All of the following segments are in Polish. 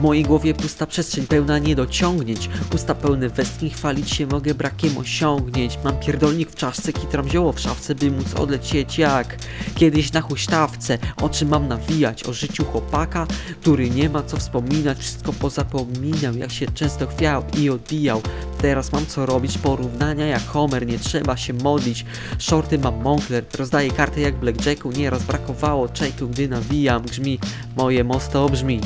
mojej głowie pusta przestrzeń pełna niedociągnięć. Usta pełne westchnień, chwalić się mogę brakiem osiągnięć. Mam pierdolnik w czaszce, kitram zioło w szafce, by móc odlecieć jak Kiedyś na huśtawce, oczy mam nawijać O życiu chłopaka, który nie ma co wspominać. Wszystko pozapominał, jak się często chwiał i odbijał. Teraz mam co robić, porównania jak Homer, nie trzeba się modlić. Shorty mam Moncler, rozdaję karty jak Blackjacku Nieraz brakowało czeku, gdy nawijam. Grzmi, moje mosto brzmi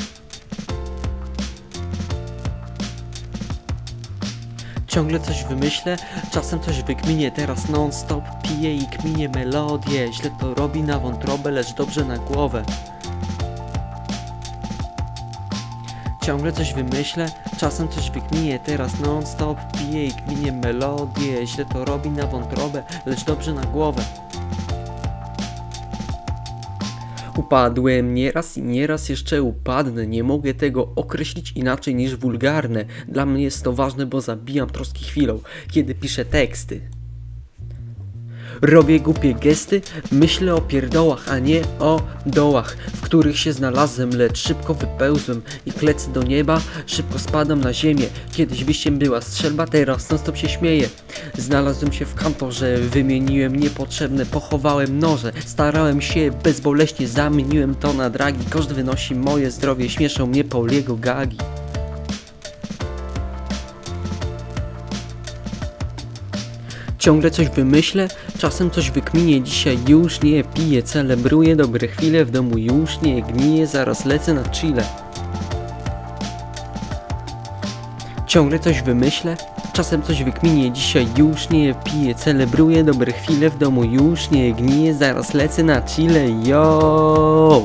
Ciągle coś wymyślę, czasem coś wykminię Teraz non stop piję i kminię melodię Źle to robi na wątrobę, lecz dobrze na głowę. Ciągle coś wymyślę, czasem coś wykminię Teraz non stop piję i kminię melodię Źle to robi na wątrobę, lecz dobrze na głowę Upadłem nieraz i nieraz jeszcze upadnę. Nie mogę tego określić inaczej niż wulgarne. Dla mnie jest to ważne, bo zabijam troski chwilą, kiedy piszę teksty. Robię głupie gesty, myślę o pierdołach, a nie o dołach, w których się znalazłem, lecz szybko wypełzłem i klecę do nieba, szybko spadam na ziemię. Kiedyś wyjściem była strzelba, teraz non stop się śmieję. Znalazłem się w kantorze, wymieniłem niepotrzebne, pochowałem noże, starałem się bezboleśnie, zamieniłem to na dragi, koszt wynosi moje zdrowie, śmieszą mnie Pauliego gagi. Ciągle coś wymyślę, czasem coś wykminię, dzisiaj już nie piję, celebruję dobre chwile, w domu już nie gniję, zaraz lecę na chile. Ciągle coś wymyślę, czasem coś wykminię, dzisiaj już nie piję, celebruję dobre chwile, w domu już nie gniję, zaraz lecę na chile, yo!